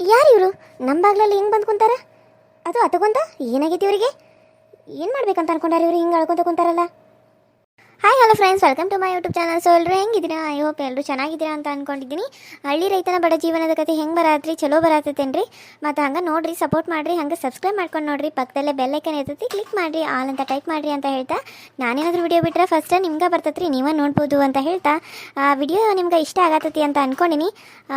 ಯಾರು ಇವರು? ನಮ್ಮ ಬಾಗ್ಲಲ್ಲಿ ಹಿಂಗೆ ಬಂದು ಕುಂತಾರ? ಅದು ಅತಗೊಂತ ಏನಾಗೈತಿ ಇವರಿಗೆ? ಏನು ಮಾಡ್ಬೇಕಂತ ಅನ್ಕೊಂಡಾರ ಇವರು? ಹಿಂಗೆ ಅಳ್ಕೊಂತ ಕುಂತಾರಲ್ಲ. Hi hello friends welcome to my YouTube channel so ಎಲ್ಲರೂ ಹೆಂಗಿದ್ದೀರಾ? ಐ ಹೋಪ್ ಎಲ್ಲರೂ ಚೆನ್ನಾಗಿದ್ದೀರಾ ಅಂತ ಅನ್ಕೊಂಡಿದ್ದೀನಿ. ಹಳ್ಳಿ ರೈತನ ಬಡ ಜೀವನದ ಕತೆ ಹೆಂಗೆ ಬರತ್ರಿ ಚಲೋ ಬರತ್ತೇನ್ರಿ? ಮತ್ತು ಹಂಗೆ ನೋಡಿರಿ ಸಪೋರ್ಟ್ ಮಾಡಿರಿ ಹಂಗೆ ಸಬ್ಸ್ಕ್ರೈಬ್ ಮಾಡ್ಕೊಂಡು ನೋಡಿರಿ. ಪಕ್ಕದಲ್ಲೇ ಬೆಲ್ಲೈಕನ್ ಇರ್ತೈತಿ ಕ್ಲಿಕ್ ಮಾಡಿರಿ ಆಲ್ ಅಂತ ಟೈಪ್ ಮಾಡಿರಿ ಅಂತ ಹೇಳ್ತಾ. ನಾನೇನಾದರೂ ವಿಡಿಯೋ ಬಿಟ್ಟರೆ ಫಸ್ಟ್ ನಿಮ್ಗೆ ಬರ್ತೈತ್ರಿ ನೀವೇ ನೋಡ್ಬೋದು ಅಂತ ಹೇಳ್ತಾ. ವಿಡಿಯೋ ನಿಮ್ಗೆ ಇಷ್ಟ ಆಗತ್ತೈತಿ ಅಂತ ಅನ್ಕೊಂಡಿನಿ. ಆ,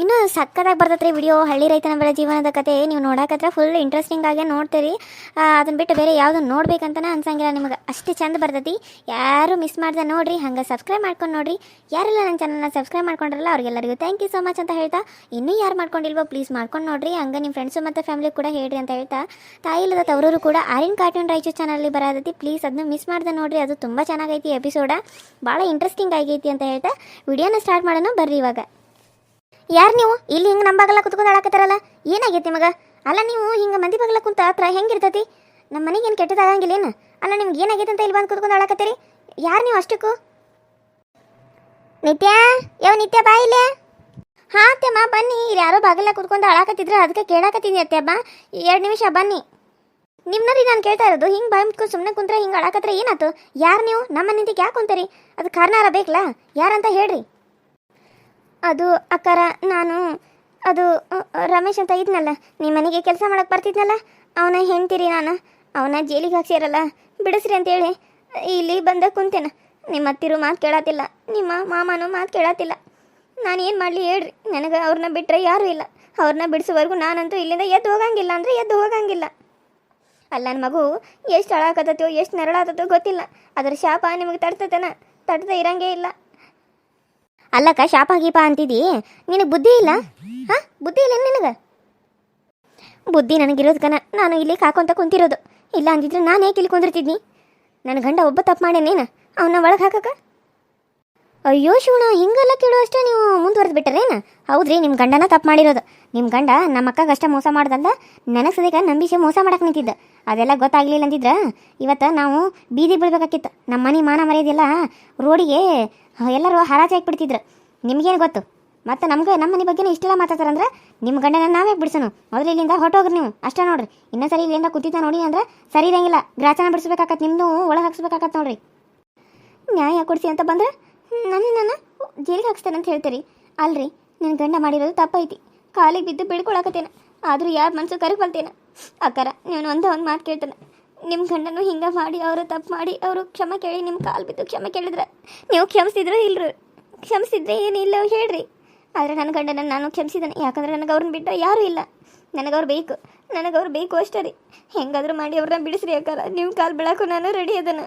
ಇನ್ನೂ ಸಕ್ಕತ್ತಾಗಿ ಬರ್ತೈತೆ ರೀ ವಿಡಿಯೋ ಹಳ್ಳಿ ರೈತನ ಬೆಳೆ ಜೀವನದ ಕತೆ. ನೀವು ನೋಡಕತ್ರ ಫುಲ್ ಇಂಟ್ರೆಸ್ಟಿಂಗ್ ಆಗೇ ನೋಡ್ತೀರಿ. ಅದನ್ನ ಬಿಟ್ಟು ಬೇರೆ ಯಾವುದನ್ನು ನೋಡ್ಬೇಕಂತ ಅನ್ಸಂಗಿಲ್ಲ ನಿಮಗೆ. ಅಷ್ಟು ಚಂದ ಬರ್ತೈತಿ. ಯಾರು ಮಿಸ್ ಮಾಡ್ದೆ ನೋಡ್ರಿ, ಹಂಗೆ ಸಬ್ಸ್ಕ್ರೈಬ್ ಮಾಡ್ಕೊಂಡು ನೋಡ್ರಿ. ಯಾರೆಲ್ಲ ನನ್ನ ಚಾನಲ್ನ ಸಬ್ಸ್ಕ್ರೈಬ್ ಮಾಡ್ಕೊಂಡ್ರಲ್ಲ, ಅವ್ರಿಗೆಲ್ಲರಿಗೂ ಥ್ಯಾಂಕ್ ಯು ಸೊ ಮಚ್ ಅಂತ ಹೇಳ್ತಾ, ಇನ್ನೂ ಯಾರು ಮಾಡ್ಕೊಂಡಿಲ್ವೋ ಪ್ಲೀಸ್ ಮಾಡ್ಕೊಂಡು ನೋಡ್ರಿ. ಹಂಗೆ ನಿಮ್ಮ ಫ್ರೆಂಡ್ಸು ಮತ್ತು ಫ್ಯಾಮಿಲಿ ಕೂಡ ಹೇಳ್ರಿ ಅಂತ ಹೇಳ್ತಾ, ತಾಯಿ ಇಲ್ಲದ ತವರೂರು ಕೂಡ ಆರಿನ್ ಕಾರ್ಟೂನ್ ರಾಯಚೂರು ಚಾನಲ್ಲಿ ಬರತೈತಿ. ಪ್ಲೀಸ್ ಅದನ್ನ ಮಿಸ್ ಮಾಡ್ದೆ ನೋಡ್ರಿ. ಅದು ತುಂಬ ಚೆನ್ನಾಗೈತಿ ಎಪಿಸೋಡ ಭಾಳ ಇಂಟ್ರೆಸ್ಟಿಂಗ್ ಆಗೈತಿ ಅಂತ ಹೇಳ್ತಾ ವಿಡಿಯೋನ ಸ್ಟಾರ್ಟ್ ಮಾಡೋಣ. ಬರ್ರಿ ಇವಾಗ. ಯಾರು ನೀವು? ಇಲ್ಲಿ ಹಿಂಗೆ ನಮ್ಮ ಬಾಗಲ ಕುತ್ಕೊಂಡು ಏನಾಗೈತಿ ನಿಮಗೆ? ಅಲ್ಲ ನೀವು ಹಿಂಗೆ ಮಂದಿ ಬಾಗಲ ಕುಂತ ಹತ್ರ ಹೆಂಗಿರ್ತೈತಿ? ನಮ್ಮ ಮನೆಗೆ ಏನು ಕೆಟ್ಟದಾಗಂಗಿಲ್ಲ ಏನು? ಅಲ್ಲ ನಿಮ್ಗೆ ಏನಾಗೈತೆ ಅಂತ ಇಲ್ಲಿ ಬಂದು ಕುತ್ಕೊಂಡು ಯಾರು ನೀವು ಅಷ್ಟಕ್ಕೂ? ನಿತ್ಯ? ಯಾವ ನಿತ್ಯ ಬಾ ಇಲ್ಲೇ. ಹಾಂ ಅತ್ತೆಮ್ಮ ಬನ್ನಿ. ಇಲ್ಲಿ ಯಾರೋ ಬಾಗಲ ಕುತ್ಕೊಂಡು ಅಳಾಕತ್ತಿದ್ರೆ ಅದಕ್ಕೆ ಕೇಳಾಕತ್ತೀನಿ ಅತ್ತೆಮ್ಮ ಎರಡು ನಿಮಿಷ ಬನ್ನಿ. ನಿಮ್ಮನ್ನ ನಾನು ಕೇಳ್ತಾ ಇರೋದು, ಹಿಂಗೆ ಬಾಯಿ ಮುಟ್ಕೊಂಡು ಸುಮ್ಮನೆ ಕುಂತ್ರೆ ಹಿಂಗೆ ಅಳಾಕತ್ತರೆ ಏನಾಯ್ತು ಯಾರು ನೀವು? ನಮ್ಮ ನಿಂತಿಗೆ ಯಾಕೆ ಕುಂತೀರಿ? ಅದು ಕಾರಣಾರ ಬೇಕಲ್ಲ ಯಾರಂತ ಹೇಳ್ರಿ. ಅದು ಅಕ್ಕಾರ, ನಾನು, ಅದು ರಮೇಶ್ ಅಂತ ಇದ್ನಲ್ಲ ನಿಮ್ಮ ಮನೆಗೆ ಕೆಲಸ ಮಾಡಕ್ಕೆ ಬರ್ತಿದ್ನಲ್ಲ, ಅವನ ಹೆಂಡ್ತೀರಿ ನಾನು, ಅವನ ಜೈಲಿಗೆ ಹಾಕ್ಸಿರಲ್ಲ, ಬಿಡಿಸ್ರಿ ಅಂತೇಳಿ, ಇಲ್ಲಿ ಬಂದ ಕುಂತೇನ, ನಿಮ್ಮ ಅತ್ತಿರು ಮಾತು ಕೇಳತ್ತಿಲ್ಲ ನಿಮ್ಮ ಮಾಮನೂ ಮಾತು ಕೇಳತ್ತಿಲ್ಲ ನಾನು ಏನು ಮಾಡಲಿ ಹೇಳ್ರಿ, ನನಗೆ ಅವ್ರನ್ನ ಬಿಟ್ಟರೆ ಯಾರೂ ಇಲ್ಲ, ಅವ್ರನ್ನ ಬಿಡಿಸೋವರೆಗೂ ನಾನಂತೂ ಇಲ್ಲಿಂದ ಎದ್ದು ಹೋಗಂಗಿಲ್ಲ ಅಂದರೆ ಎದ್ದು ಹೋಗಂಗಿಲ್ಲ. ಅಲ್ಲ ನನ್ನ ಮಗು, ಎಷ್ಟು ಅಳಾಕತ್ತೋ ಎಷ್ಟು ನೆರಳಾತತೋ ಗೊತ್ತಿಲ್ಲ, ಅದರ ಶಾಪ ನಿಮಗೆ ತಡ್ತತನ ತಡ್ತಾ ಇರಂಗೇ ಇಲ್ಲ. ಅಲ್ಲಕ್ಕ, ಶಾಪ ಗೀಪ ಅಂತಿದಿ? ನಿನಗೆ ಬುದ್ಧಿ ಇಲ್ಲ? ಹಾ? ಬುದ್ಧಿ ಇಲ್ಲ ನಿನಗೆ? ಬುದ್ಧಿ ನನಗಿರೋದು ಕನ, ನಾನು ಇಲ್ಲಿ ಕಾಕೊಂತ ಕುಂತಿರೋದು. ಇಲ್ಲ ಅಂದಿದ್ರೆ ನಾನು ಏಕೆ ಇಲ್ಲಿ ಕುಂದಿರ್ತಿದ್ನಿ? ನನ್ನ ಗಂಡ ಒಬ್ಬ ತಪ್ಪು ಮಾಡ್ಯಾನೇನ ಅವನ್ನ ಒಳಗೆ ಹಾಕಕ್ಕ? ಅಯ್ಯೋ ಶಿವಣ ಹಿಂಗೆಲ್ಲ ಕೇಳುವಷ್ಟೇ ನೀವು. ಮುಂದುವರೆದು ಬಿಟ್ಟರೇನ ಹೌದ್ರಿ ನಿಮ್ಮ ಗಂಡನ ತಪ್ಪು ಮಾಡಿರೋದು. ನಿಮ್ಮ ಗಂಡ ನಮ್ಮ ಅಕ್ಕಗೆ ಅಷ್ಟೇ ಮೋಸ ಮಾಡ್ದಲ್ಲ, ನನಗೆ ಸದ್ಯಕ್ಕೆ ನಂಬಿಸಿ ಮೋಸ ಮಾಡಕ್ಕೆ ನಿಂತಿದ್ದ. ಅದೆಲ್ಲ ಗೊತ್ತಾಗ್ಲಿಲ್ಲ ಅಂದಿದ್ರೆ ಇವತ್ತು ನಾವು ಬೀದಿ ಬೀಳ್ಬೇಕಾಕಿತ್ತು. ನಮ್ಮ ಮನೆ ಮಾನ ಮರ್ಯಾದೆಲ್ಲ ರೋಡಿಗೆ ಎಲ್ಲರೂ ಹರಾಜಿ ಹಾಕ್ಬಿಡ್ತಿದ್ರು ನಿಮಗೇನು ಗೊತ್ತು? ಮತ್ತು ನಮ್ಗೆ ನಮ್ಮ ಮನೆ ಬಗ್ಗೆನೇ ಇಷ್ಟೆಲ್ಲ ಮಾತಾಡ್ತಾರಂದ್ರೆ ನಿಮ್ಮ ಗಂಡನ ನಾವೇ ಬಿಡಿಸೋನು. ಮೊದಲು ಇಲ್ಲಿಂದ ಹೊಟ್ಟೋಗ್ರಿ ನೀವು. ಅಷ್ಟೇ ನೋಡ್ರಿ. ಇನ್ನೊಂದ್ಸರಿ ಇಲ್ಲಿಂದ ಕೂತಿದ್ದ ನೋಡಿ ಅಂದ್ರೆ ಸರಿ ಇರಂಗಿಲ್ಲ. ಗ್ರಾಚನ ಬಿಡಿಸ್ಬೇಕಾಗತ್ತೆ ನಿಮ್ಮದು ಒಳಗೆ ಹಾಕ್ಸ್ಬೇಕಾಗತ್ತೆ ನೋಡ್ರಿ. ನ್ಯಾಯ ಕೊಡಿಸಿ ಅಂತ ಬಂದ್ರೆ ನನ್ನ ನನ್ನ ಜೈಲಿಗೆ ಅಂತ ಹೇಳ್ತೀರಿ. ಅಲ್ರಿ ನನ್ನ ಗಂಡ ಮಾಡಿರೋದು ತಪ್ಪೈತಿ. ಕಾಲಿಗೆ ಬಿದ್ದು ಬೀಳ್ಕೊಳಕತ್ತೇನೆ. ಆದರೂ ಯಾರು ಮನ್ಸು ಕರಕಲ್ತೇನೆ ಅಕ್ಕಾರ ನೀವು ಒಂದ ಒಂದು ಮಾತು ಕೇಳ್ತಾನೆ. ನಿಮ್ಮ ಗಂಡನು ಹಿಂಗೆ ಮಾಡಿ, ಅವರು ತಪ್ಪು ಮಾಡಿ, ಅವರು ಕ್ಷಮೆ ಕೇಳಿ ನಿಮ್ಮ ಕಾಲು ಬಿದ್ದು ಕ್ಷಮೆ ಕೇಳಿದ್ರೆ. ನೀವು ಕ್ಷಮಿಸಿದ್ರು ಇಲ್ಲರು ಕ್ಷಮಿಸಿದ್ರೆ ಏನಿಲ್ಲ ಹೇಳ್ರಿ. ಆದರೆ ನನ್ನ ಗಂಡನ ನಾನು ಕ್ಷಮಿಸಿದ್ದೇನೆ ಯಾಕಂದ್ರೆ ನನಗೆ ಅವ್ರನ್ನ ಬಿಟ್ಟು ಯಾರೂ ಇಲ್ಲ. ನನಗವ್ರು ಬೇಕು. ನನಗವ್ರು ಬೇಕು ಅಷ್ಟೇ ರೀ. ಹೆಂಗಾದರೂ ಮಾಡಿ ಅವ್ರನ್ನ ಬಿಡಿಸ್ರಿ ಅಕ್ಕಾರ. ನಿಮ್ಮ ಕಾಲು ಬೆಳಕು ನಾನು ರೆಡಿ ಅದನ್ನು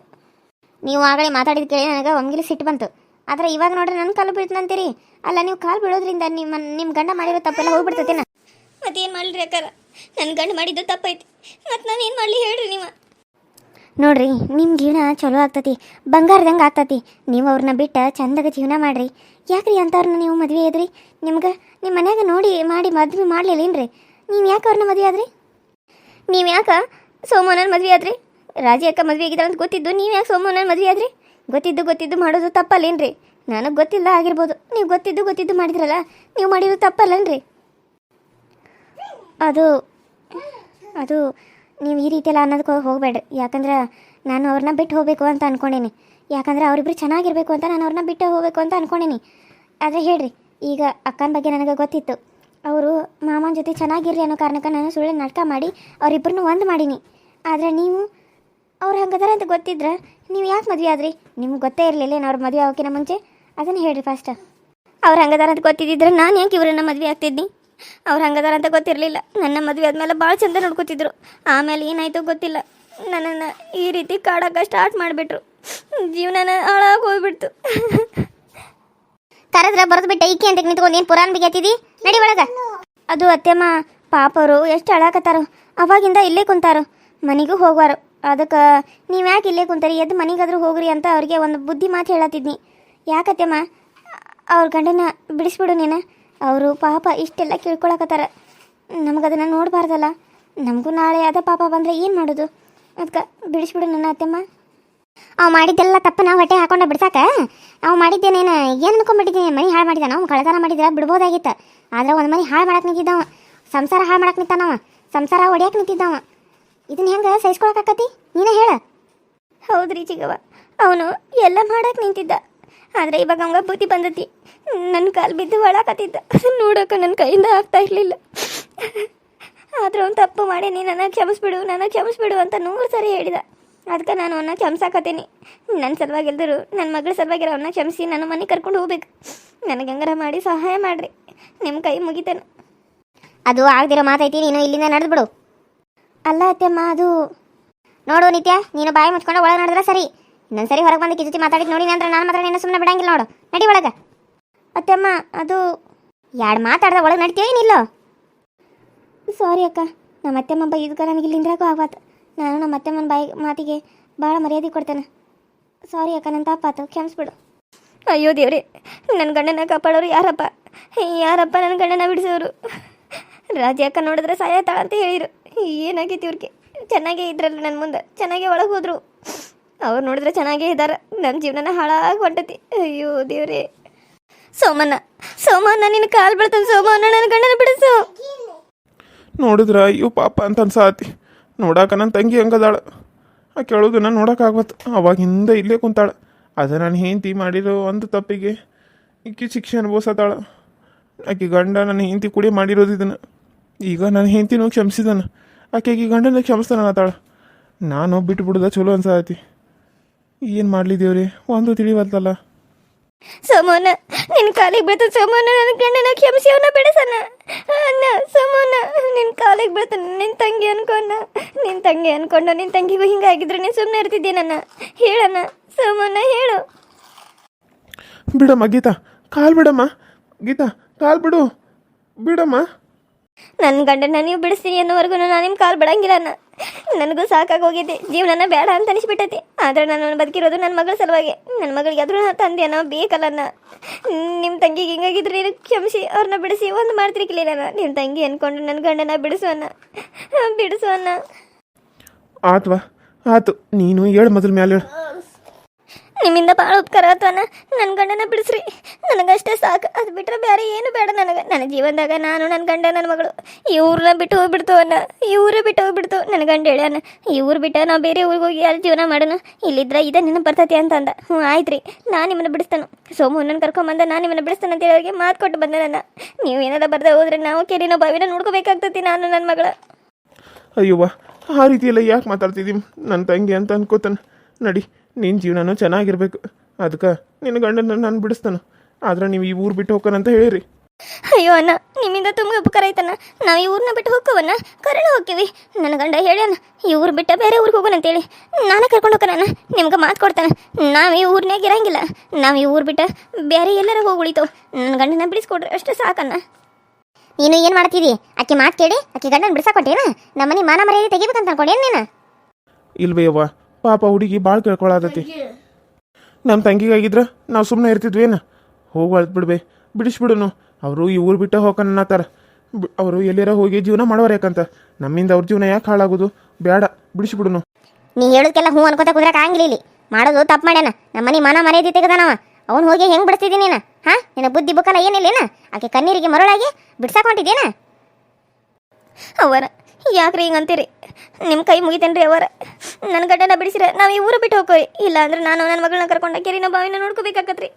ನೀವು ಆಗಲೇ ಮಾತಾಡಿದ ಕೇಳಿ ನನಗೆ ಒಮ್ಗಿಲಿ ಸಿಟ್ಟು ಬಂತು. ಆದರೆ ಇವಾಗ ನೋಡ್ರಿ ನನ್ನ ಕಾಲು ಬೀಳ್ತಂತೀರಿ ಅಲ್ಲ, ನೀವು ಕಾಲು ಬಿಡೋದ್ರಿಂದ ನಿಮ್ಮ ನಿಮ್ಮ ಗಂಡ ಮಾಡಿರೋ ತಪ್ಪೆಲ್ಲ ಹೋಗ್ಬಿಡ್ತೈತೇನ? ಮತ್ತೇನು ಮಾಡಲಿ ಅಕ್ಕಾರ? ನನ್ನ ಗಂಡು ಮಾಡಿದ್ದು ತಪ್ಪೈತಿ. ಮತ್ತು ನಾನು ಏನು ಮಾಡಲಿ ಹೇಳ್ರಿ ನೀವು? ನೋಡ್ರಿ ನಿಮ್ಮ ಜೀವನ ಚಲೋ ಆಗ್ತತಿ, ಬಂಗಾರದಂಗೆ ಆಗ್ತತಿ. ನೀವು ಅವ್ರನ್ನ ಬಿಟ್ಟು ಚಂದಾಗ ಜೀವನ ಮಾಡ್ರಿ. ಯಾಕ್ರಿ ಅಂಥವ್ರನ್ನ ನೀವು ಮದುವೆ ಆದ್ರಿ? ನಿಮ್ಗೆ ನಿಮ್ಮ ಮನ್ಯಾಗ ನೋಡಿ, ಮಾಡಿ ಮದುವೆ ಮಾಡಲಿಲ್ಲೇನ್ರಿ? ನೀವು ಯಾಕೆ ಅವ್ರನ್ನ ಮದುವೆ ಆದ್ರಿ? ನೀವು ಯಾಕೆ ಸೋಮಣ್ಣನ ಮದುವೆ ಆದ್ರಿ? ರಾಜಿ ಅಕ್ಕ ಮದುವೆ ಆಗಿದ್ರೆ ಅಂತ ಗೊತ್ತಿದ್ದು ನೀವು ಯಾಕೆ ಸೋಮಣ್ಣನ ಮದುವೆ ಆದ್ರಿ? ಗೊತ್ತಿದ್ದು ಗೊತ್ತಿದ್ದು ಮಾಡೋದು ತಪ್ಪಲ್ಲೇನ್ರಿ? ನನಗೆ ಗೊತ್ತಿಲ್ಲ ಆಗಿರ್ಬೋದು. ನೀವು ಗೊತ್ತಿದ್ದು ಗೊತ್ತಿದ್ದು ಮಾಡಿದ್ರಲ್ಲ, ನೀವು ಮಾಡಿರೋದು ತಪ್ಪಲ್ಲೇನ್ರಿ? ಅದು ಅದು ನೀವು ಈ ರೀತಿ ಎಲ್ಲ ಅನ್ನೋದಕ್ಕೆ ಹೋಗಬೇಡ ಯಾಕಂದ್ರೆ ನಾನು ಅವ್ರನ್ನ ಬಿಟ್ಟು ಹೋಗಬೇಕು ಅಂತ ಅನ್ಕೊಂಡೇನಿ. ಯಾಕಂದ್ರೆ ಅವರಿಬ್ರು ಚೆನ್ನಾಗಿರಬೇಕು ಅಂತ ನಾನು ಅವ್ರನ್ನ ಬಿಟ್ಟು ಹೋಗಬೇಕು ಅಂತ ಅನ್ಕೊಂಡೇನಿ. ಆದರೆ ಹೇಳ್ರಿ, ಈಗ ಅಕ್ಕನ ಬಗ್ಗೆ ನನಗೆ ಗೊತ್ತಿತ್ತು. ಅವರು ಮಾಮನ ಜೊತೆ ಚೆನ್ನಾಗಿರ್ರಿ ಅನ್ನೋ ಕಾರಣಕ್ಕೆ ನಾನು ಸುಳ್ಳು ನಾಟಕ ಮಾಡಿ ಅವರಿಬ್ಬರನ್ನು ಒಂದು ಮಾಡೀನಿ. ಆದರೆ ನೀವು ಅವ್ರು ಹಂಗದಾರ ಅಂತ ಗೊತ್ತಿದ್ರೆ ನೀವು ಯಾಕೆ ಮದುವೆ ಆದ್ರಿ? ನಿಮ್ಗೆ ಗೊತ್ತೇ ಇರಲಿಲ್ಲ ಅವ್ರ ಮದುವೆ ಆಗೋಕ್ಕಿಂತ ಮುಂಚೆ? ಅದನ್ನು ಹೇಳ್ರಿ ಫಸ್ಟ್ ಅವ್ರು ಹಂಗದಾರ ಅಂತ ಗೊತ್ತಿದ್ದಿದ್ರೆ ನಾನು ಯಾಕೆ ಇವ್ರನ್ನ ಮದುವೆ ಆಗ್ತಿದ್ನಿ? ಅವ್ರು ಹಂಗದಾರ ಅಂತ ಗೊತ್ತಿರಲಿಲ್ಲ. ನನ್ನ ಮದುವೆ ಆದ್ಮೇಲೆ ಭಾಳ ಚಂದ ನೋಡ್ಕೋತಿದ್ರು. ಆಮೇಲೆ ಏನಾಯ್ತು ಗೊತ್ತಿಲ್ಲ. ನನ್ನ ಈ ರೀತಿ ಕಾಡಕ್ಕೆ ಸ್ಟಾರ್ಟ್ ಮಾಡಿಬಿಟ್ರು. ಜೀವನನ ಹಾಳಾಗಿ ಹೋಗ್ಬಿಡ್ತು. ತರದ್ರ ಬರೆದು ಬಿಟ್ಟ ಈಕೆ ಅಂತ ನಿಂತ್ಕೊಂಡು ಏನು ಪುರಾಣ ಬಿಗತ್ತಿದಿ ನಡಿ ಒಳಗ. ಅದು ಅತ್ತೆಮ್ಮ ಪಾಪರು ಎಷ್ಟು ಅಳಾಕತ್ತಾರೋ. ಅವಾಗಿಂದ ಇಲ್ಲೇ ಕುಂತಾರ. ಮನೆಗೂ ಹೋಗ್ವಾರು. ಅದಕ್ಕೆ ನೀವು ಯಾಕೆ ಇಲ್ಲೇ ಕುಂತಾರಿ? ಎದ್ದು ಮನೆಗಾದ್ರೂ ಹೋಗ್ರಿ ಅಂತ ಅವ್ರಿಗೆ ಒಂದು ಬುದ್ಧಿ ಮಾತು ಹೇಳತ್ತಿದ್ನಿ. ಯಾಕತ್ತೆಮ್ಮ? ಅವ್ರ ಗಂಡನ ಬಿಡಿಸ್ಬಿಡು ನೀನು. ಅವರು ಪಾಪ ಇಷ್ಟೆಲ್ಲ ಕೇಳ್ಕೊಳಕತ್ತಾರ. ನಮಗದನ್ನು ನೋಡಬಾರ್ದಲ್ಲ. ನಮಗೂ ನಾಳೆ ಅದ ಪಾಪ ಬಂದರೆ ಏನು ಮಾಡೋದು? ಅದಕ್ಕೆ ಬಿಡಿಸ್ಬಿಡು ನನ್ನ ಅತ್ತೆಮ್ಮ. ಅವ್ ಮಾಡಿದ್ದೆಲ್ಲ ತಪ್ಪ ನಾವು ಹೊಟ್ಟೆ ಹಾಕೊಂಡ ಬಿಡ್ಸಾಕ? ಅವು ಮಾಡಿದ್ದೇನೇನು? ಏನು ಅನ್ಕೊಂಡ್ಬಿಟ್ಟಿದ್ದೀನಿ ಮನೆ ಹಾಳು ಮಾಡಿದ ನಾವು ಕಳತನ ಮಾಡಿದ್ರೆ ಬಿಡ್ಬೋದಾಗಿತ್ತು. ಆದ್ರೆ ಒಂದು ಮನೆ ಹಾಳು ಮಾಡಕ್ಕೆ ನಿಂತಿದ್ದವ. ಸಂಸಾರ ಹಾಳು ಮಾಡಕ್ಕೆ ನಿಂತಾನವ. ಸಂಸಾರ ಹೊಡ್ಯಾಕೆ ನಿಂತಿದ್ದವ. ಇದನ್ನ ಹೆಂಗೆ ಸಹಿಸ್ಕೊಳಕಾಕತಿ ನೀನೇ ಹೇಳ. ಹೌದ್ರಿ ಚಿಗವ ಅವನು ಎಲ್ಲ ಮಾಡಕ್ಕೆ ನಿಂತಿದ್ದ. ಆದರೆ ಇವಾಗ ಅವಂಗ ಬುದ್ಧಿ ಬಂದತಿ. ನನ್ನ ಕಾಲು ಬಿದ್ದು ಒಳಕತ್ತಿದ್ದ. ನೋಡೋಕೆ ನನ್ನ ಕೈಯಿಂದ ಆಗ್ತಾ ಇರಲಿಲ್ಲ. ಆದರೂ ಅವ್ನು ತಪ್ಪು ಮಾಡಿ ನೀನು ನನ್ನ ಕ್ಷಮಿಸ್ಬಿಡು ನನ್ನ ಕ್ಷಮಿಸ್ಬಿಡು ಅಂತ ನೂರು ಸರಿ ಹೇಳಿದ. ಅದಕ್ಕೆ ನಾನು ಅವನ್ನ ಕ್ಷಮಿಸಾಕತ್ತೀನಿ. ನನ್ನ ಸಲುವಾಗಿ ಎಲ್ದರು ನನ್ನ ಮಗಳ ಸಲುವಾಗಿರೋ ಅವನ್ನ ಕ್ಷಮಿಸಿ ನನ್ನ ಮನೆ ಕರ್ಕೊಂಡು ಹೋಗ್ಬೇಕು. ನನಗೆ ಹಂಗಾರ ಮಾಡಿ ಸಹಾಯ ಮಾಡಿರಿ. ನಿಮ್ಮ ಕೈ ಮುಗಿತಾನೆ. ಅದು ಆಗದಿರೋ ಮಾತೈತಿ ನೀನು ಇಲ್ಲಿಂದ ನಡೆದ್ಬಿಡು ಅಲ್ಲ ಅತ್ತೆಮ್ಮ ಅದು ನೋಡು ನಿತ್ಯ ನೀನು ಬಾಯಿ ಮುಚ್ಕೊಂಡು ಒಳಗೆ ನಡೆದ್ರೆ ಸರಿ. ಇನ್ನೊಂದು ಸರಿ ಹೊರಗೆ ಬಂದು ಜೊತೆ ಮಾತಾಡಿದ್ ನೋಡಿ ಅಂದ್ರೆ ನಾನು ಮಾತ್ರ ನಿನ್ನ ಸುಮ್ಮನೆ ಬಿಡಂಗಿಲ್ಲ ನೋಡು. ನಡಿ ಒಳಗೆ. ಅತ್ತೆಮ್ಮ ಅದು ಎರಡು ಮಾತಾಡ್ದ ಒಳಗೆ ನಡಿತೀವಿ ಏನಿಲ್ಲೋ? ಸಾರಿ ಅಕ್ಕ ನಮ್ಮ ಅತ್ತೆಮ್ಮ ಬೈದ್ಕ ನನಗೆ ಇಲ್ಲಿ ನಿಂದ್ರಾಗೂ ಆಗಬಾರ್ದು ನಾನು ನಮ್ಮ ಅತ್ತೆಮ್ಮನ ಬಾಯಿ ಮಾತಿಗೆ ಭಾಳ ಮರ್ಯಾದೆ ಕೊಡ್ತೇನೆ. ಸಾರಿ ಅಕ್ಕ ನನ್ನ ತಪ್ಪಾತು, ಕ್ಷಮಿಸ್ಬಿಡು. ಅಯ್ಯೋ ದೇವ್ರಿ ನನ್ನ ಗಂಡನ ಕಾಪಾಡೋರು ಯಾರಪ್ಪ? ಯಾರಪ್ಪ ನನ್ನ ಗಂಡನ ಬಿಡಿಸೋರು? ರಾಜ ಅಕ್ಕ ನೋಡಿದ್ರೆ ಸಾಯತಾಳ ಅಂತ ಹೇಳಿರು. ಏನಾಗೈತಿ ಇವ್ರಿಗೆ? ಚೆನ್ನಾಗೇ ಇದ್ರಲ್ಲ ನನ್ನ ಮುಂದೆ, ಚೆನ್ನಾಗೇ ಒಳಗೆ ಹೋದ್ರು. ಅವ್ರು ನೋಡಿದ್ರೆ ಚೆನ್ನಾಗೇ ಇದ್ದಾರೆ ನನ್ನ ಜೀವನನ ಹಾಳಾಗಿ ಹೊಂಟತಿ. ಅಯ್ಯೋ ದೇವ್ರಿ. ಸೋಮಣ್ಣ ಸೋಮಣ್ಣ, ನಿನ್ನ ಕಾಲು ಬೀಳ್ತಾನೆ ಸೋಮಣ್ಣ ನನ್ನ ಗಂಡನ ಬಿಡಿಸು. ನೋಡಿದ್ರ ಅಯ್ಯೋ ಪಾಪ ಅಂತ ಅನ್ಸಾತಿ. ನೋಡಾಕ ನನ್ನ ತಂಗಿ ಹಂಗದಾಳ. ಆ ಕೇಳೋದನ್ನ ನೋಡೋಕ್ಕಾಗ್ಬತ್ತು ಅವಾಗಿಂದ ಇಲ್ಲೇ ಕುಂತಾಳ. ಅದ ನಾನು ಹೆಂಡತಿ ಮಾಡಿರೋ ಒಂದು ತಪ್ಪಿಗೆ ಈಕಿ ಶಿಕ್ಷೆ ಅನುಭವಿಸತಾಳ. ಆಕೆ ಗಂಡ ನನ್ನ ಹೆಂಡತಿ ಕುಡಿ ಮಾಡಿರೋದು ಇದನ್ನು. ಈಗ ನನ್ನ ಹೆಂಡತಿನೂ ಆಕೆ ಆಕೆಗೆ ಗಂಡನ ಕ್ಷಮಿಸ್ತಾನ ಅನ್ನತಾಳ. ನಾನು ಬಿಟ್ಟು ಬಿಡುದ ಚಲೋ ಅನ್ಸಾತಿ. ಏನು ಮಾಡಲಿ ದೇವ್ರಿ? ಒಂದು ತಿಳಿವಲ್ತಲ್ಲ ಸಮಾನ ನಿನ್ನ ಕಾಲಿಗೆ ಬೀಳ್ತಾನೆ ಸೋಮಣ್ಣ ನನ್ನ ಗಂಡನ ಕ್ಷಮಿಸಿ ಅವನ ಬಿಡಿಸನ. ಅಣ್ಣ ನಿನ್ ನಿನ್ನ ಕಾಲಿಗೆ ಬೀಳ್ತಾನೆ ನಿನ್ನ ತಂಗಿ ಅನ್ಕೊಂಡ ನಿನ್ನ ತಂಗಿ ಅನ್ಕೊಂಡು ನಿನ್ನ ತಂಗಿಗೂ ಹಿಂಗಾಗಿದ್ರೆ ನೀನು ಸುಮ್ಮನೆ ಇರ್ತಿದ್ದೆ ನನ್ನ ಹೇಳಣ್ಣ ಸಮಾನ ಹೇಳು. ಬಿಡಮ್ಮ ಗೀತಾ ಕಾಲ್ ಬಿಡಮ್ಮ. ಗೀತಾ ಕಾಲ್ ಬಿಡು. ಬಿಡಮ್ಮ. ನನ್ನ ಗಂಡನ ನೀವು ಬಿಡಿಸ್ತೀನಿ ಅನ್ನೋವರೆಗೂ ನಾನು ನಿಮ್ಮ ಕಾಲ್ ಬಿಡಂಗಿಲ್ಲ ಅಣ್ಣ ನನಗೂ ಸಾಕಾಗಿ ಹೋಗಿದೆ ಜೀವನನ ಬೇಡ ಅಂತ ಅನಿಸ್ಬಿಟ್ಟೈತಿ. ಆದ್ರೆ ನಾನು ಬದುಕಿರೋದು ನನ್ನ ಮಗಳ ಸಲುವಾಗಿ. ನನ್ನ ಮಗಳಿಗೆ ಆದರೂ ತಂದೆ ಅನ್ನೋ ಬೇಕಲ್ಲನ್ನ. ನಿಮ್ಮ ತಂಗಿಗೆ ಹಿಂಗಾಗಿದ್ರೆ ಕ್ಷಮಿಸಿ ಅವ್ರನ್ನ ಬಿಡಿಸಿ ಒಂದು ಮಾಡ್ತಿರ್ಕಿಲ್ಲ ನಾನು ನಿಮ್ಮ ತಂಗಿ ಅನ್ಕೊಂಡು ನನ್ನ ಗಂಡನ ಬಿಡಿಸೋಣ ಬಿಡಿಸೋಣ ಆತ್ವಾ. ಆತು. ನೀನು ಹೇಳು ಮೊದಲು ಮ್ಯಾಲೆ ನಿಮ್ಮಿಂದ ಭಾಳ ಉಪಕಾರ ಆತವನ್ನ ನನ್ನ ಗಂಡನ ಬಿಡಿಸ್ರಿ. ನನಗಷ್ಟೇ ಸಾಕು. ಅದು ಬಿಟ್ರೆ ಬೇರೆ ಏನು ಬೇಡ ನನಗೆ. ನನ್ನ ಜೀವನದಾಗ ನಾನು ನನ್ನ ಗಂಡ ನನ್ನ ಮಗಳು. ಈ ಊರನ್ನ ಬಿಟ್ಟು ಹೋಗ್ಬಿಡ್ತು ಅನ್ನ ಈ ಊರೇ ಬಿಟ್ಟು ಹೋಗ್ಬಿಡ್ತು. ನನ್ನ ಗಂಡ ಹೇಳ್ಯಾನ, ಈ ಊರು ಬಿಟ್ಟು ನಾವು ಬೇರೆ ಊರಿಗೆ ಹೋಗಿ ಅಲ್ಲಿ ಜೀವನ ಮಾಡೋಣ. ಇಲ್ಲಿದ್ರೆ ಇದೇ ನಿನ್ನ ಬರ್ತೈತಿ ಅಂತ ಅಂದ. ಹ್ಞೂ ಆಯ್ತು ರೀ ನಾನು ನಿಮ್ಮನ್ನ ಬಿಡಿಸ್ತಾನು. ಸೋಮು ನನ್ನ ಕರ್ಕೊಂಬಂದ ನಾನು ನಿಮ್ಮನ್ನ ಬಿಡಿಸ್ತಾನೆ ಅಂತ ಹೇಳೋರಿಗೆ ಮಾತು ಕೊಟ್ಟು ಬಂದೆ ನನ್ನ ನೀವು ಏನಾದ್ರು ಬರ್ದೆ ಹೋದ್ರೆ ನಾವು ಕೆರಿನ ಬಾವಿನ ನೋಡ್ಕೋಬೇಕಾಗ್ತೈತಿ ನಾನು ನನ್ನ ಮಗಳ. ಅಯ್ಯವ್ವ, ಆ ರೀತಿ ಎಲ್ಲ ಯಾಕೆ ಮಾತಾಡ್ತಿದ್ದೀವಿ ನನ್ನ ತಂಗಿ ಅಂತ ಅನ್ಕೋತಾನೆ. ನಡಿ ನಿನ್ನ ಜೀವನನೂ ಚೆನ್ನಾಗಿರ್ಬೇಕು. ಅದಕ್ಕೆ ನಿನ್ನ ಗಂಡನ ನಾನು ಬಿಡಿಸ್ತಾನ. ಆದ್ರೆ ನೀವು ಈ ಊರು ಬಿಟ್ಟು ಹೋಗ್ಕನಂತ ಹೇಳಿರಿ. ಅಯ್ಯೋ ಅಣ್ಣ ನಿಮ್ಮಿಂದ ತುಂಬ ಉಪಕಾರ ಆಯ್ತಣ್ಣ. ನಾವು ಈ ಊರನ್ನ ಬಿಟ್ಟು ಹೋಗ್ಕೋವನ್ನ ಕರಳು ಹೋಗ್ತೀವಿ. ನನ್ನ ಗಂಡ ಹೇಳ್ಯಾನ ಈ ಊರು ಬಿಟ್ಟ ಬೇರೆ ಊರಿಗೆ ಹೋಗೋಣ ಅಂತೇಳಿ. ನಾನೇ ಕರ್ಕೊಂಡು ಹೋಗೋಣ ನಿಮ್ಗೆ ಮಾತು ಕೊಡ್ತಾನೆ. ನಾವು ಈ ಊರ್ನಾಗ ಇರಂಗಿಲ್ಲ. ನಾವು ಈ ಊರು ಬಿಟ್ಟ ಬೇರೆ ಎಲ್ಲರ ಹೋಗಿ ಉಳಿತು ನನ್ನ ಗಂಡನ ಬಿಡಿಸ್ಕೊಡ್ರಿ ಅಷ್ಟೇ ಸಾಕಣ್ಣ. ನೀನು ಏನು ಮಾಡ್ತಿದಿ? ಆಕೆ ಮಾತು ಕೇಳಿ ಆಕೆ ಗಂಡನ ಬಿಡಿಸಾಕೊಟ್ಟೇನ ನಮ್ಮನೆ ಮಾನ ಮರ್ಯಾದೆ ತೆಗಿಬೇಕಂತ ಅನ್ಕೊಂಡೇನು ನೀನು? ಇಲ್ವೇ ಅವ್ವ ಪಾಪ ಹುಡುಗಿ ಭಾಳ ಕೇಳ್ಕೊಳ್ಳತಿ ನಮ್ಮ ತಂಗಿಗಾಗಿದ್ರೆ ನಾವು ಸುಮ್ಮನೆ ಇರ್ತಿದ್ವೇನ ಹೋಗಿ ಅಳ್ತು ಬಿಡ್ಬೇ. ಬಿಡಿಸ್ಬಿಡುನು. ಅವರು ಈ ಊರು ಬಿಟ್ಟು ಹೋಗನ್ನತ್ತಾರ ಅವರು ಎಲ್ಲಿರ ಹೋಗಿ ಜೀವನ ಮಾಡೋರು ಯಾಕಂತ. ನಮ್ಮಿಂದ ಅವ್ರ ಜೀವನ ಯಾಕೆ ಹಾಳಾಗೋದು? ಬೇಡ ಬಿಡಿಸ್ಬಿಡುನು. ನೀ ಹೇಳೋದಕ್ಕೆಲ್ಲ ಹ್ಞೂ ಅನ್ಕೋತ ಕುದ್ರಕ್ಕೆ ಆಗಿಲ್ಲ ಇಲ್ಲಿ. ಮಾಡೋದು ತಪ್ಪು ಮಾಡ್ಯಾನ. ನಮ್ಮ ಮನೆ ಮನ ಮನೆ ತೆಗೆದಾನವ ಅವ್ನು ಹೋಗಿ ಹೆಂಗೆ ಬಿಡಿಸ್ತಿದ್ದೀನಿ ನೀನು ಹಾಂ? ನಿನ್ನ ಬುದ್ಧಿ ಬುಕ್ಕಲ್ಲ ಏನಿಲ್ಲೇನ ಆಕೆ ಕಣ್ಣೀರಿಗೆ ಮರಳಾಗಿ ಬಿಡ್ಸಾಕೊಂಡಿದ್ದೇನ ಅವರ ಯಾಕ್ರಿ ಹಿಂಗೆ ಅಂತೀರಿ? ನಿಮ್ಮ ಕೈ ಮುಗಿತೇನ್ರಿ ಅವರ ನನ್ನ ಗಂಡನ ಬಿಡಿಸಿರ ನಾವು ಈ ಊರು ಬಿಟ್ಟು ಹೋಗೋ ಇಲ್ಲ ಅಂದ್ರೆ ನಾನು ನನ್ನ ಮಗಳನ್ನ ಕರ್ಕೊಂಡ ನಮ್ಮ ಬಾವಿನ ನೋಡ್ಕೋಬೇಕಾಗತ್ರಿ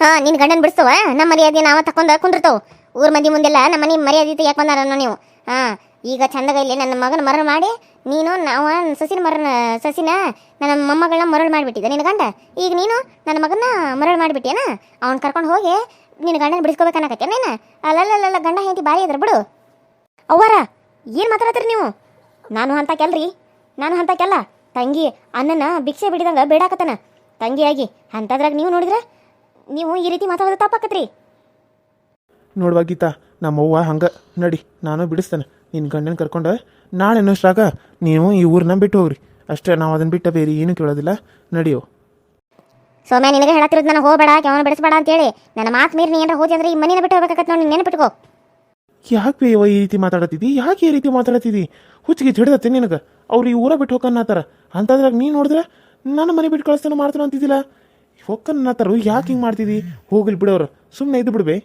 ಹಾಂ ನಿನ್ನ ಗಂಡನ ಬಿಡಿಸ್ತವ ನಮ್ಮ ಮರ್ಯಾದೆ ನಾವ ತಕೊಂಡ ಕುಂದಿರ್ತವೆ. ಊರ ಮಂದಿ ಮುಂದೆಲ್ಲ ನಮ್ಮ ಮನೆ ಮರ್ಯಾದೆ ಯಾಕೆ ಬಂದಾರ ನೀವು. ಹಾಂ, ಈಗ ಚಂದಗ ಇಲ್ಲಿ ನನ್ನ ಮಗನ ಮರಣ ಮಾಡಿ ನೀನು ನಾವು ಸಸಿನ ಮರಣ ಸಸಿನ ನನ್ನ ಮೊಮ್ಮಗಳನ್ನ ಮರಳು ಮಾಡಿಬಿಟ್ಟಿದ್ದೆ. ನಿನ್ನ ಗಂಡ? ಈಗ ನೀನು ನನ್ನ ಮಗನ ಮರಳು ಮಾಡಿಬಿಟ್ಟೇನ ಅವ್ನು ಕರ್ಕೊಂಡು ಹೋಗಿ ನಿನ್ನ ಗಂಡನ ಬಿಡಿಸ್ಕೋಬೇಕನ್ನಕತ್ತೇನೇನ ಅಲ್ಲಲ್ಲಲ್ಲ ಗಂಡ ಹೆಂಡತಿ ಬಾರಿ ಇದ್ರ ಬಿಡು. ಅವ್ವರ? ಏನು ಮಾತಾಡತ್ತೀರಿ ನೀವು? ನಾನು ಅಂತ ಕೆಲ್ರಿ ನಾನು ಅಂತ ಕೆಲ್ಲ ತಂಗಿ ಅನ್ನನ ಭಿಕ್ಷೆ ಬಿಡಿದಂಗೆ ಬೇಡಾಕತ್ತನ. ತಂಗಿಯಾಗಿ ಅಂಥದ್ರಾಗ ನೀವು ನೋಡಿದ್ರೆ ನೀವು ಈ ರೀತಿ ಮಾತಾಡೋದು ತಪ್ಪಾಕತ್ರಿ. ನೋಡುವ ಗೀತಾ ನಮ್ಮವ್ವ ಹಂಗೆ. ನಡಿ ನಾನು ಬಿಡಿಸ್ತೇನೆ. ನಿನ್ನ ಗಂಡನ ಕರ್ಕೊಂಡು ನಾಳೆ ಅನ್ನೋಷ್ಟ್ರಾಗ ನೀವು ಈ ಊರನ್ನ ಬಿಟ್ಟು ಹೋಗ್ರಿ. ಅಷ್ಟೇ ನಾವು ಅದನ್ನ ಬಿಟ್ಟ ಬೇರೆ ಏನು ಕೇಳೋದಿಲ್ಲ. ನಡಿಯೋ. ಸೌಮ್ಯ ನಿನಗೆ ಹೇಳತ್ತಿರೋದು ನಾನು ಹೋಗಬೇಡ ಅವನು ಬಿಡಿಸ್ಬೇಡ ಅಂತೇಳಿ. ನನ್ನ ಮಾತು ಮೀರಿ ನೀ ಏನಾರ ಹೋದಿ ಅಂದ್ರೆ ಈ ಮನೇನ ಬಿಟ್ಟು ಹೋಗ್ಬೇಕಾಗತ್ತೆ ನೋಡಿ ನೆನಪಿಟ್ಕೋ. ಯಾಕೆ ಬೇವ ಈ ರೀತಿ ಮಾತಾಡತ್ತಿದ್ದಿ ಯಾಕೆ ಈ ರೀತಿ ಮಾತಾಡತ್ತಿದ್ದಿ ಹುಚ್ಚಿಗೆ ಹಿಡಿದತ್ತೆ ನಿನಗೆ. ಅವ್ರು ಈ ಊರ ಬಿಟ್ಟು ಹೋಗನ್ನತ್ತಾರ ಅಂತಂದ್ರಾಗ ನೀನು ನೋಡಿದ್ರೆ ನನ್ನ ಮನೆ ಬಿಟ್ಟು ಕಳಿಸ್ತಾನೆ ಮಾಡ್ತಾನೆ ಅಂತಿದ್ದಿಲ್ಲ ಹೊಕ್ಕ ನನ್ನ ತರು ಯಾಕೆ ಹಿಂಗೆ ಮಾಡ್ತಿದ್ದಿ ಹೋಗ್ಲಿ ಬಿಡೋರು ಸುಮ್ಮನೆ ಇದು ಬಿಡ್ಬೇ.